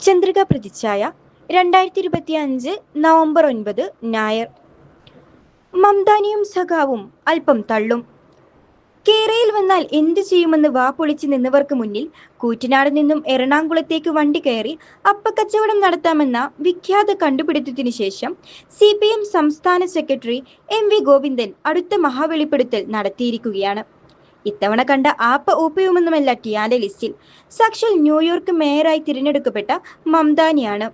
ചന്ദ്രിക പ്രതിച്ഛായ രണ്ടായിരത്തി ഇരുപത്തി അഞ്ച് നവംബർ ഒൻപത് ഞായർ. മംദാനിയും സഖാവും അല്പം തള്ളും. കേരയിൽ വന്നാൽ എന്തു ചെയ്യുമെന്ന് വാ പൊളിച്ച് നിന്നവർക്ക് മുന്നിൽ കൂറ്റനാട് നിന്നും എറണാകുളത്തേക്ക് വണ്ടി കയറി അപ്പക്കച്ചവടം നടത്താമെന്ന വിഖ്യാത കണ്ടുപിടുത്തത്തിനു ശേഷം സി സംസ്ഥാന സെക്രട്ടറി എം വി ഗോവിന്ദൻ അടുത്ത മഹാവെളിപ്പെടുത്തൽ നടത്തിയിരിക്കുകയാണ്. ഇത്തവണ കണ്ട ആപ്പ ഊപ്പയുമൊന്നുമല്ല ടിയാന്റെ ലിസ്റ്റിൽ. സാക്ഷാൽ ന്യൂയോർക്ക് മേയറായി തിരഞ്ഞെടുക്കപ്പെട്ട മംദാനിയാണ്.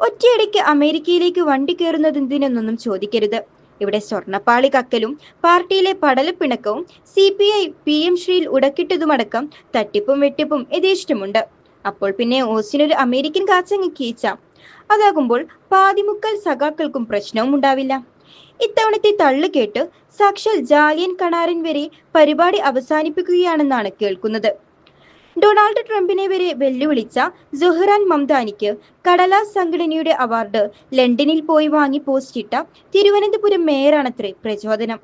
ഒറ്റയടിക്ക് അമേരിക്കയിലേക്ക് വണ്ടി കയറുന്നത് കയറുന്നതെന്തിനെന്നൊന്നും ചോദിക്കരുത്. ഇവിടെ സ്വർണപ്പാളി കക്കലും പാർട്ടിയിലെ പടലപ്പിണക്കവും C P I P M ശ്രീയിൽ ഉടക്കിട്ടതുമടക്കം തട്ടിപ്പും വെട്ടിപ്പും യഥേഷ്ടമുണ്ട്. അപ്പോൾ പിന്നെ ഓസിനൊരു അമേരിക്കൻ കാച്ചങ്ങ് കീച്ചാം. അതാകുമ്പോൾ പാതിമുക്കൽ സഖാക്കൾക്കും പ്രശ്നവും ഉണ്ടാവില്ല. ഇത്തവണത്തെ തള്ളു കേട്ട് സാക്ഷാൽ ജാലിയൻ കണാരൻ വരെ പരിപാടി അവസാനിപ്പിക്കുകയാണെന്നാണ് കേൾക്കുന്നത്. ഡൊണാൾഡ് ട്രംപിനെ വരെ വെല്ലുവിളിച്ച സുഹ്റാൻ മംദാനിക്ക് കടലാസ് സംഘടനയുടെ അവാർഡ് ലണ്ടനിൽ പോയി വാങ്ങി പോസ്റ്റിട്ട തിരുവനന്തപുരം മേയറാണത്രേ പ്രചോദനം.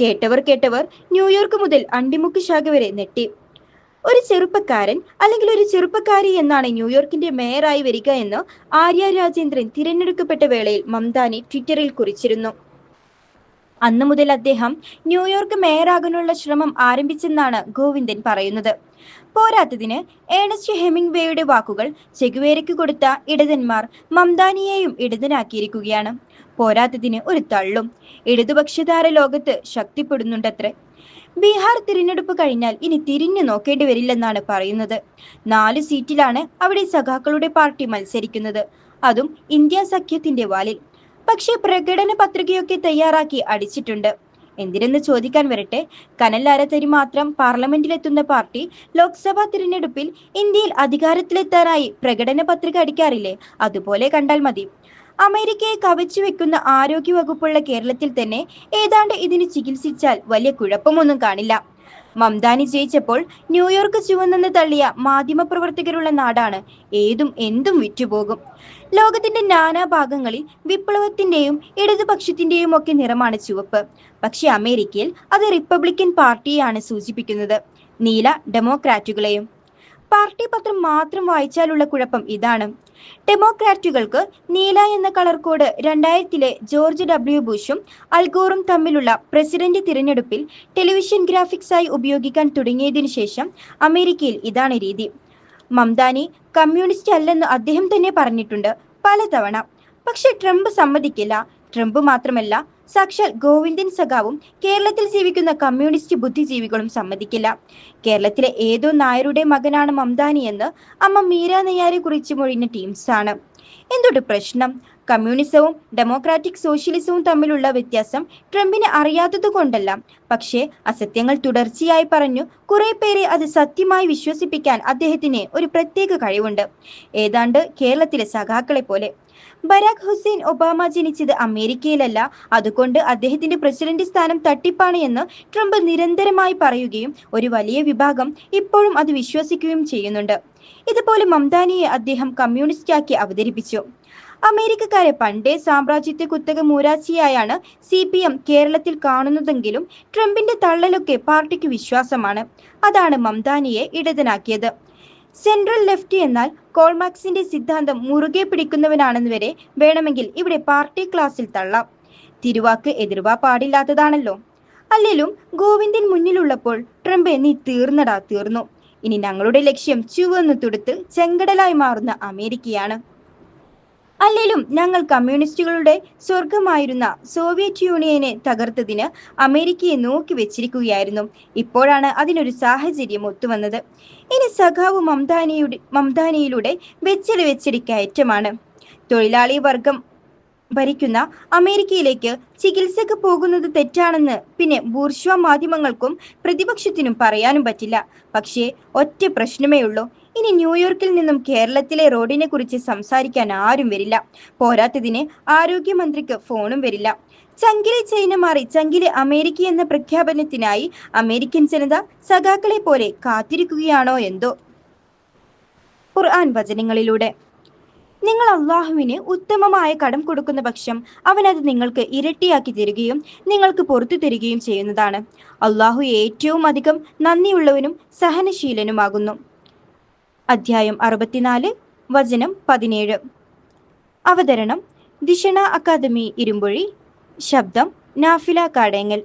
കേട്ടവർ കേട്ടവർ ന്യൂയോർക്ക് മുതൽ അണ്ടിമുക്ക് ശാഖ വരെ നെട്ടി. ഒരു ചെറുപ്പക്കാരൻ അല്ലെങ്കിൽ ഒരു ചെറുപ്പക്കാരി എന്നാണ് ന്യൂയോർക്കിന്റെ മേയറായി വരിക എന്ന് ആര്യ രാജേന്ദ്രൻ തിരഞ്ഞെടുക്കപ്പെട്ട വേളയിൽ മംതാനി ട്വിറ്ററിൽ കുറിച്ചിരുന്നു. അന്നു മുതൽ അദ്ദേഹം ന്യൂയോർക്ക് മേയറാകാനുള്ള ശ്രമം ആരംഭിച്ചെന്നാണ് ഗോവിന്ദൻ പറയുന്നത്. പോരാത്തതിന് ഏണസ്റ്റ് ഹെമിംഗ്വേയുടെ വാക്കുകൾ ചെഗുവേരയ്ക്ക് കൊടുത്ത ഇടതന്മാർ മംദാനിയെയും ഇടതനാക്കിയിരിക്കുകയാണ്. പോരാത്തതിന് ഒരു തള്ളും. ഇടതുപക്ഷധാര ലോകത്ത് ശക്തിപ്പെടുന്നുണ്ടത്രേ. ബീഹാർ തിരഞ്ഞെടുപ്പ് കഴിഞ്ഞാൽ ഇനി തിരിഞ്ഞു നോക്കേണ്ടി വരില്ലെന്നാണ് പറയുന്നത്. നാല് സീറ്റിലാണ് അവിടെ സഖാക്കളുടെ പാർട്ടി മത്സരിക്കുന്നത്. അതും ഇന്ത്യ സഖ്യത്തിന്റെ വാലിൽ. പക്ഷേ പ്രകടന പത്രികയൊക്കെ തയ്യാറാക്കി അടിച്ചിട്ടുണ്ട്. എന്തിനെന്ന് ചോദിക്കാൻ വരട്ടെ. കനലാരത്തരി മാത്രം പാർലമെന്റിലെത്തുന്ന പാർട്ടി ലോക്സഭാ തിരഞ്ഞെടുപ്പിൽ ഇന്ത്യയിൽ അധികാരത്തിലെത്താനായി പ്രകടന പത്രിക അടിക്കാറില്ലേ? അതുപോലെ കണ്ടാൽ മതി. അമേരിക്കയെ കവച്ചു വെക്കുന്ന ആരോഗ്യവകുപ്പുള്ള കേരളത്തിൽ തന്നെ ഏതാണ്ട് ഇതിന് ചികിത്സിച്ചാൽ വലിയ കുഴപ്പമൊന്നും കാണില്ല. മംദാനി ജയിച്ചപ്പോൾ ന്യൂയോർക്ക് ചുവന്നെന്ന് തള്ളിയ മാധ്യമപ്രവർത്തകരുള്ള നാടാണ് ഏതും എന്തും വിറ്റുപോകും. ലോകത്തിന്റെ നാനാഭാഗങ്ങളിൽ വിപ്ലവത്തിന്റെയും ഇടതുപക്ഷത്തിന്റെയും ഒക്കെ നിറമാണ് ചുവപ്പ്. പക്ഷെ അമേരിക്കയിൽ അത് റിപ്പബ്ലിക്കൻ പാർട്ടിയെയാണ് സൂചിപ്പിക്കുന്നത്. നീല ഡെമോക്രാറ്റുകളെയും പാർട്ടി പത്രം മാത്രം വായിച്ചാലുള്ള കുഴപ്പം ഇതാണ്. ഡെമോക്രാറ്റുകൾക്ക് നീല എന്ന കളർ കോഡ് രണ്ടായിരത്തിലെ ജോർജ് ഡബ്ല്യു ബുഷും അൽഗോറും തമ്മിലുള്ള പ്രസിഡന്റ് തിരഞ്ഞെടുപ്പിൽ ടെലിവിഷൻ ഗ്രാഫിക്സ് ആയി ഉപയോഗിക്കാൻ തുടങ്ങിയതിനു ശേഷം അമേരിക്കയിൽ ഇതാണ് രീതി. മംദാനി കമ്മ്യൂണിസ്റ്റ് അല്ലെന്ന് അദ്ദേഹം തന്നെ പറഞ്ഞിട്ടുണ്ട് പലതവണ. പക്ഷെ ട്രംപ് സമ്മതിക്കില്ല. ട്രംപ് മാത്രമല്ല സാക്ഷാൽ ഗോവിന്ദൻ സഖാവും കേരളത്തിൽ ജീവിക്കുന്ന കമ്മ്യൂണിസ്റ്റ് ബുദ്ധിജീവികളും സമ്മതിക്കില്ല. കേരളത്തിലെ ഏതോ നായരുടെ മകനാണ് മംദാനി എന്ന് അമ്മ മീര നെയ്യാരെ കുറിച്ച് മൊഴിഞ്ഞ ടീംസാണ്. എന്തൊരു പ്രശ്നം? കമ്മ്യൂണിസവും ഡെമോക്രാറ്റിക് സോഷ്യലിസവും തമ്മിലുള്ള വ്യത്യാസം ട്രംപിന് അറിയാത്തത് കൊണ്ടല്ല പക്ഷേ അസത്യങ്ങൾ തുടർച്ചയായി പറഞ്ഞു കുറെ പേരെ അത് സത്യമായി വിശ്വസിപ്പിക്കാൻ അദ്ദേഹത്തിന് ഒരു പ്രത്യേക കഴിവുണ്ട്. ഏതാണ്ട് കേരളത്തിലെ സഖാക്കളെ പോലെ. ബരാക് ഹുസൈൻ ഒബാമ ജനിച്ചത് അമേരിക്കയിലല്ല. അതുകൊണ്ട് അദ്ദേഹത്തിന്റെ പ്രസിഡന്റ് സ്ഥാനം തട്ടിപ്പാണ് എന്ന് ട്രംപ് നിരന്തരമായി പറയുകയും ഒരു വലിയ വിഭാഗം ഇപ്പോഴും അത് വിശ്വസിക്കുകയും ചെയ്യുന്നുണ്ട്. ഇതുപോലെ മംദാനിയെ അദ്ദേഹം കമ്മ്യൂണിസ്റ്റാക്കി അവതരിപ്പിച്ചു. അമേരിക്കക്കാരെ പണ്ടേ സാമ്രാജ്യത്തെ കുത്തക മൂരാച്ചിയായാണ് സി പി എം കേരളത്തിൽ കാണുന്നതെങ്കിലും ട്രംപിന്റെ തള്ളലൊക്കെ പാർട്ടിക്ക് വിശ്വാസമാണ്. അതാണ് മംദാനിയെ ഇടതനാക്കിയത്. സെൻട്രൽ ലെഫ്റ്റ് എന്നാൽ കോൾമാക്സിന്റെ സിദ്ധാന്തം മുറുകെ പിടിക്കുന്നവനാണെന്ന് വരെ വേണമെങ്കിൽ ഇവിടെ പാർട്ടി ക്ലാസ്സിൽ തള്ളാം. തിരുവാക്ക് എതിർവാ പാടില്ലാത്തതാണല്ലോ. അല്ലെങ്കിലും ഗോവിന്ദൻ മുന്നിലുള്ളപ്പോൾ ട്രംപ് നീ തീർന്നടാ തീർന്നു. ഇനി ഞങ്ങളുടെ ലക്ഷ്യം ചുവന്നു തുടുത്ത് ചെങ്കടലായി മാറുന്ന അമേരിക്കയാണ്. അല്ലേലും ഞങ്ങൾ കമ്മ്യൂണിസ്റ്റുകളുടെ സ്വർഗമായിരുന്ന സോവിയറ്റ് യൂണിയനെ തകർത്തതിന് അമേരിക്കയെ നോക്കി വെച്ചിരിക്കുകയായിരുന്നു. ഇപ്പോഴാണ് അതിനൊരു സാഹചര്യം ഒത്തുവന്നത്. ഇനി സഖാവ് മംദാനിയുടെ മംദാനിയിലൂടെ വെച്ചടി വെച്ചടി കയറ്റമാണ് തൊഴിലാളി വർഗം ഭരിക്കുന്ന അമേരിക്കയിലേക്ക് ചികിത്സക്ക് പോകുന്നത് തെറ്റാണെന്ന് പിന്നെ ബൂർഷ്വ മാധ്യമങ്ങൾക്കും പ്രതിപക്ഷത്തിനും പറയാനും പറ്റില്ല. പക്ഷേ ഒറ്റ പ്രശ്നമേ ഉള്ളൂ. ഇനി ന്യൂയോർക്കിൽ നിന്നും കേരളത്തിലെ റോഡിനെ കുറിച്ച് സംസാരിക്കാൻ ആരും വരില്ല. പോരാത്തതിന് ആരോഗ്യമന്ത്രിക്ക് ഫോണും വരില്ല. ചങ്കിലെ ചൈന മാറി ചങ്കിലെ അമേരിക്ക എന്ന പ്രഖ്യാപനത്തിനായി അമേരിക്കൻ ജനത സഖാക്കളെ പോലെ കാത്തിരിക്കുകയാണോ എന്തോ? ഖുർആൻ വചനങ്ങളിലൂടെ. നിങ്ങൾ അള്ളാഹുവിന് ഉത്തമമായ കടം കൊടുക്കുന്ന പക്ഷം അവൻ അത് നിങ്ങൾക്ക് ഇരട്ടിയാക്കി തരികയും നിങ്ങൾക്ക് പുറത്തു തരികയും ചെയ്യുന്നതാണ്. അള്ളാഹു ഏറ്റവും അധികം നന്ദിയുള്ളവനും സഹനശീലനുമാകുന്നു. അധ്യായം അറുപത്തിനാല് വചനം പതിനേഴ്. അവതരണം ദിഷണ അക്കാദമി ഇരുമ്പൊഴി ശബ്ദം നാഫില കാടേങ്ങൽ.